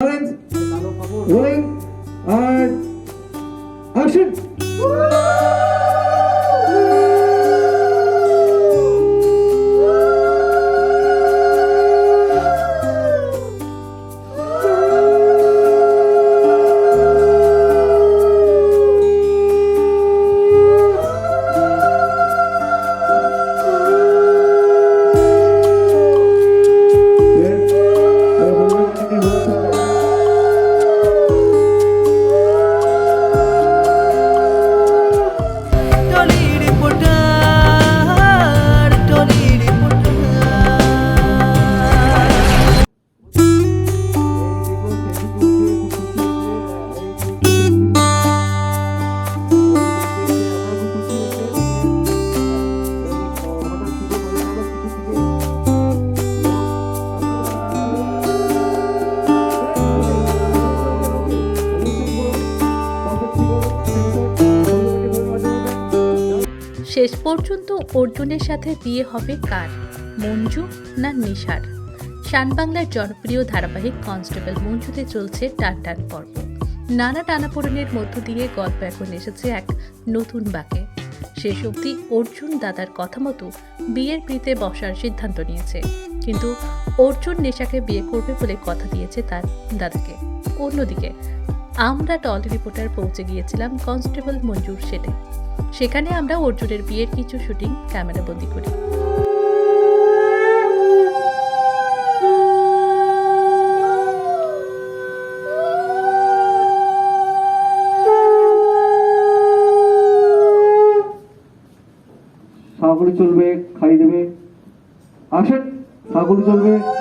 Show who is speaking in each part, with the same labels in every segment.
Speaker 1: Talent, willing, and action!
Speaker 2: শেষ পর্যন্ত অর্জুনের সাথে বিয়ে হবে কার? মঞ্জু না নিশার? শান বাংলার জনপ্রিয় ধারাবাহিক কনস্টেবল মঞ্জুতে চলছে টান টান পর্ব। নানা টানাপোড়েনের মধ্য দিয়ে গল্প এখন এসেছে এক নতুন বাঁকে। শেষ অবধি অর্জুন দাদার কথা মতো বিয়ের পিতে বসার সিদ্ধান্ত নিয়েছে। কিন্তু অর্জুন নেশাকে বিয়ে করবে বলে কথা দিয়েছে তার দাদাকে। অন্যদিকে আমরা টলি রিপোর্টার পৌঁছে গিয়েছিলাম কনস্টেবল মঞ্জুর সেটে। সেখানে আমরা অর্জুনের বিয়ের কিছু শুটিং ক্যামেরাবন্দি করি।
Speaker 1: সাগুলি চলবে খাই দেবে। আসেন সাগুলি চলবে।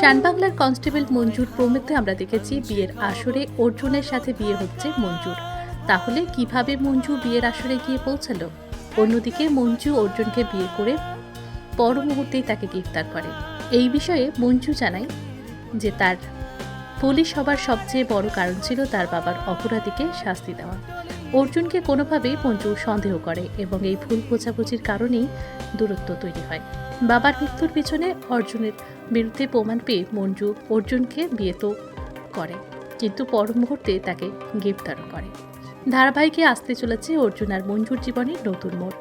Speaker 2: শানবাংলার কনস্টেবল মঞ্জুর প্রমিতে আমরা দেখেছি বিয়ের আসরে। অর্জুনের সাথে বিয়ে হচ্ছে মঞ্জুর। তাহলে কীভাবে মঞ্জু বিয়ের আসরে গিয়ে পৌঁছালো? অন্যদিকে মঞ্জু অর্জুনকে বিয়ে করে পর মুহূর্তেই তাকে গ্রেফতার করে। এই বিষয়ে মঞ্জু জানায় যে তার পুলিশ হবার সবচেয়ে বড় কারণ ছিল তার বাবার অপরাধীকে শাস্তি দেওয়া। অর্জুনকে কোনোভাবেই মঞ্জু সন্দেহ করে এবং এই ভুল বোঝাবুঝির কারণেই দূরত্ব তৈরি হয়। বাবার মৃত্যুর পিছনে অর্জুনের বিরুদ্ধে প্রমাণ পেয়ে মঞ্জু অর্জুনকে বিয়ে তো করে, কিন্তু পর মুহূর্তে তাকে গ্রেপ্তারও করে। ধারাবাহিকে আসতে চলেছে অর্জুন আর মঞ্জুর জীবনের নতুন মোড়।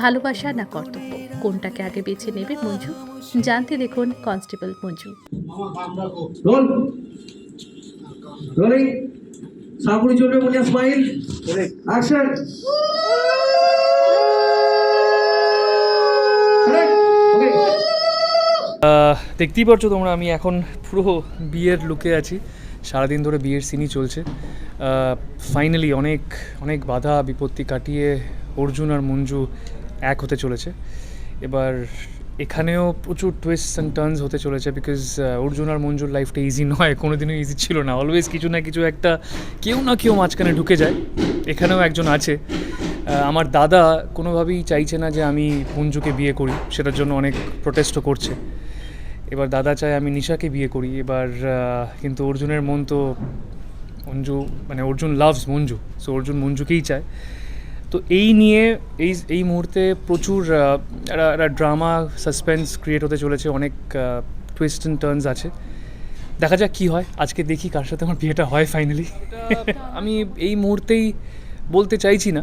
Speaker 2: ভালোবাসা না কর্তব্য? কোনটাকে আগে বেছে নেবে মঞ্জু? জানতে দেখুন কনস্টেবল মঞ্জু।
Speaker 1: রোল চলবে বলিয়া স্মাইল। অ্যাকশন
Speaker 3: দেখতেই পারছ তোমরা, আমি এখন পুরো বিয়ের লুকে আছি। সারাদিন ধরে বিয়ের সিনই চলছে। ফাইনালি অনেক অনেক বাধা, বিপত্তি কাটিয়ে অর্জুন আর মঞ্জু এক হতে চলেছে। এবার এখানেও প্রচুর টুইস্ট অ্যান্ড টার্নস হতে চলেছে বিকজ অর্জুন আর মঞ্জুর লাইফটা ইজি নয় কোনো কোনোদিনও ইজি ছিল না। অলওয়েজ কিছু না কিছু একটা, কেউ না কেউ মাঝখানে ঢুকে যায়। এখানেও একজন আছে। আমার দাদা কোনোভাবেই চাইছে না যে আমি মঞ্জুকে বিয়ে করি। সেটার জন্য অনেক প্রোটেস্টও করছে। এবার দাদা চায় আমি নিশাকে বিয়ে করি। এবার কিন্তু অর্জুনের মন তো মঞ্জু মানে অর্জুন লাভস মঞ্জু। সো অর্জুন মঞ্জুকেই চায়। তো এই নিয়ে এই এই মুহূর্তে প্রচুর একটা ড্রামা সাসপেন্স ক্রিয়েট হতে চলেছে অনেক টুইস্ট অ্যান্ড টার্নস আছে। দেখা যাক কী হয় আজকে দেখি কার সাথে আমার বিয়েটা হয় ফাইনালি আমি এই মুহূর্তেই বলতে চাইছি না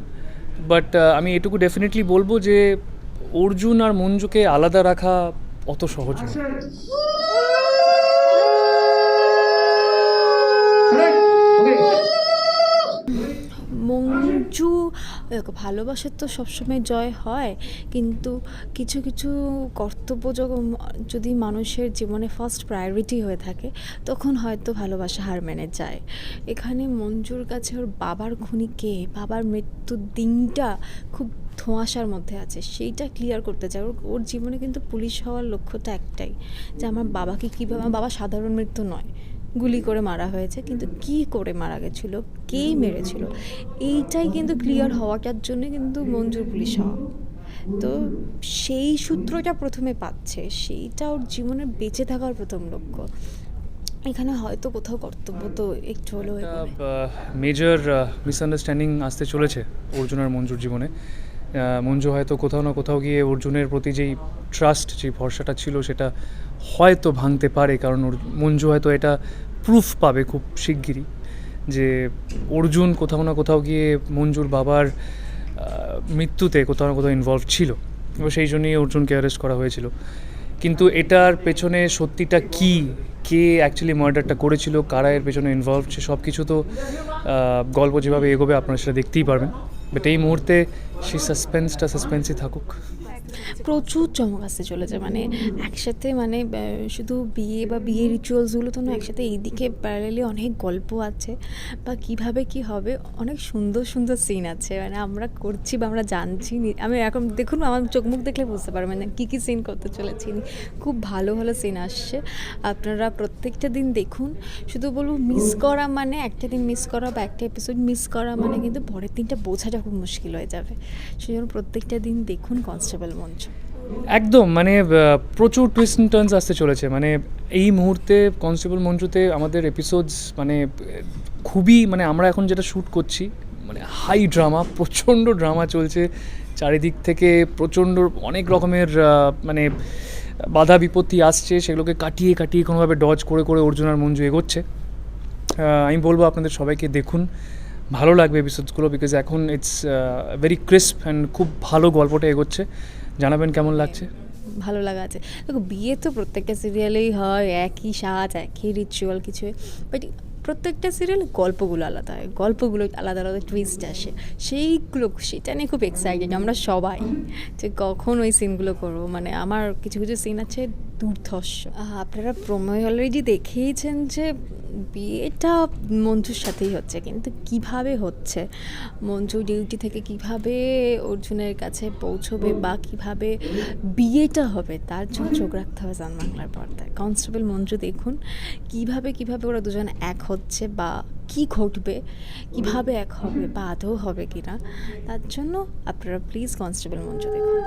Speaker 3: বাট আমি এটুকু ডেফিনেটলি বলব যে অর্জুন আর মঞ্জুকে আলাদা রাখা অত সহজ নয়।
Speaker 1: ওকে
Speaker 4: মঞ্জু দেখো, ভালোবাসার তো সবসময় জয় হয়, কিন্তু কিছু কিছু কর্তব্য যখন যদি মানুষের জীবনে ফার্স্ট প্রায়োরিটি হয়ে থাকে, তখন হয়তো ভালোবাসা হার মেনে যায়। এখানে মঞ্জুর কাছে ওর বাবার খুনি কে? বাবার মৃত্যুর দিনটা খুব ধোঁয়াশার মধ্যে আছে, সেইটা ক্লিয়ার করতে চায় ওর ওর জীবনে কিন্তু পুলিশ হওয়ার লক্ষ্যটা একটাই, যে আমার বাবাকে কীভাবে, আমার বাবা সাধারণ মৃত্যু নয়। গুলি করে মারা হয়েছে কিন্তু কি করে মারা গেছিল কে মেরেছিল এইটাই কিন্তু ক্লিয়ার হওয়াটার জন্য কিন্তু মঞ্জুর পুলিশ হওয়া। তো সেই সূত্রটা প্রথমে পাচ্ছে সেইটা ওর জীবনের বেঁচে থাকার প্রথম লক্ষ্য। এখানে হয়তো কোথাও কর্তব্য তো একটু হলেও
Speaker 3: মেজর মিসআন্ডারস্ট্যান্ডিং আসতে চলেছে অর্জুন আর মঞ্জুর জীবনে। মঞ্জু হয়তো কোথাও না কোথাও গিয়ে অর্জুনের প্রতি যেই ট্রাস্ট যে ভরসাটা ছিল, সেটা হয়তো ভাঙতে পারে। কারণ মঞ্জু হয়তো এটা প্রুফ পাবে খুব শিগগিরই যে অর্জুন কোথাও না কোথাও গিয়ে মঞ্জুর বাবার মৃত্যুতে কোথাও না কোথাও ইনভলভ ছিল। এবার সেই জন্যই অর্জুনকে অ্যারেস্ট করা হয়েছিল। কিন্তু এটার পেছনে সত্যিটা কি? কে অ্যাকচুয়ালি মার্ডারটা করেছিল? কারা এর পেছনে ইনভলভ সব কিছু তো গল্প যেভাবে এগোবে, আপনারা সেটা দেখতেই পারবেন। বাট এই মুহূর্তে সেই সাসপেন্সটা সাসপেন্সই থাকুক।
Speaker 4: প্রচুর চমক আসতে চলেছে মানে একসাথে মানে শুধু বিয়ে বা বিয়ে রিচুয়ালসগুলো তো না, একসাথে এইদিকে প্যারালেলি অনেক গল্প আছে, বা কীভাবে কি হবে, অনেক সুন্দর সুন্দর সিন আছে মানে আমরা করছি বা আমরা জানছি আমি এখন দেখুন আমার চোখ মুখ দেখলে বুঝতে পারবেন না কী কী সিন করতে চলেছি, খুব ভালো ভালো সিন আসছে, আপনারা প্রত্যেকটা দিন দেখুন, শুধু বলব মিস করা মানে একটা দিন মিস করা বা একটা এপিসোড মিস করা মানে কিন্তু পরের দিনটা বোঝাটা খুব মুশকিল হয়ে যাবে, সেই জন্য প্রত্যেকটা দিন দেখুন কনস্টেবল মঞ্চ।
Speaker 3: একদম মানে প্রচুর টুইস্ট অ্যান্ড টার্নস আসতে চলেছে। মানে এই মুহূর্তে কনস্টেবল মঞ্জুতে আমাদের এপিসোডস মানে খুবই মানে আমরা এখন যেটা শ্যুট করছি মানে হাই ড্রামা প্রচণ্ড ড্রামা চলছে। চারিদিক থেকে প্রচণ্ড, অনেক রকমের মানে বাধা বিপত্তি আসছে, সেগুলোকে কাটিয়ে কাটিয়ে কোনোভাবে ডজ করে করে অর্জুন আর মঞ্জু এগোচ্ছে আমি বলব আপনাদের সবাইকে দেখুন। ভালো লাগবে এপিসোডসগুলো বিকজ এখন ইটস ভেরি ক্রিস্প অ্যান্ড খুব ভালো গল্পটা এগোচ্ছে। জানাবেন কেমন লাগছে?
Speaker 4: ভালো লাগা আছে। দেখো, বিয়ে তো প্রত্যেকটা সিরিয়ালেই হয়, একই সাজ, একই রিচুয়াল কিছু। বাট প্রত্যেকটা সিরিয়াল গল্পগুলো আলাদা হয়, গল্পগুলো আলাদা আলাদা টুইস্ট আসে। সেইগুলো, সেটা নিয়ে খুব এক্সাইটেড আমরা সবাই। যে কখন ওই সিনগুলো করব? মানে আমার কিছু কিছু সিন আছে দুর্ধর্ষ। আপনারা প্রমে অলরেডি দেখেইছেন যে বিয়েটা মঞ্জুর সাথেই হচ্ছে, কিন্তু কীভাবে হচ্ছে? মঞ্জু ডিউটি থেকে কীভাবে অর্জুনের কাছে পৌঁছবে বা কীভাবে বিয়েটা হবে, তার জন্য চোখ রাখতে হবে জান বাংলার পর্দায়। কনস্টেবল মঞ্জু দেখুন, কীভাবে কীভাবে ওরা দুজন এক হচ্ছে বা কি ঘটবে, কীভাবে এক হবে বা আদৌ হবে কিনা, তার জন্য আপনারা প্লিজ কনস্টেবল মঞ্জু দেখুন।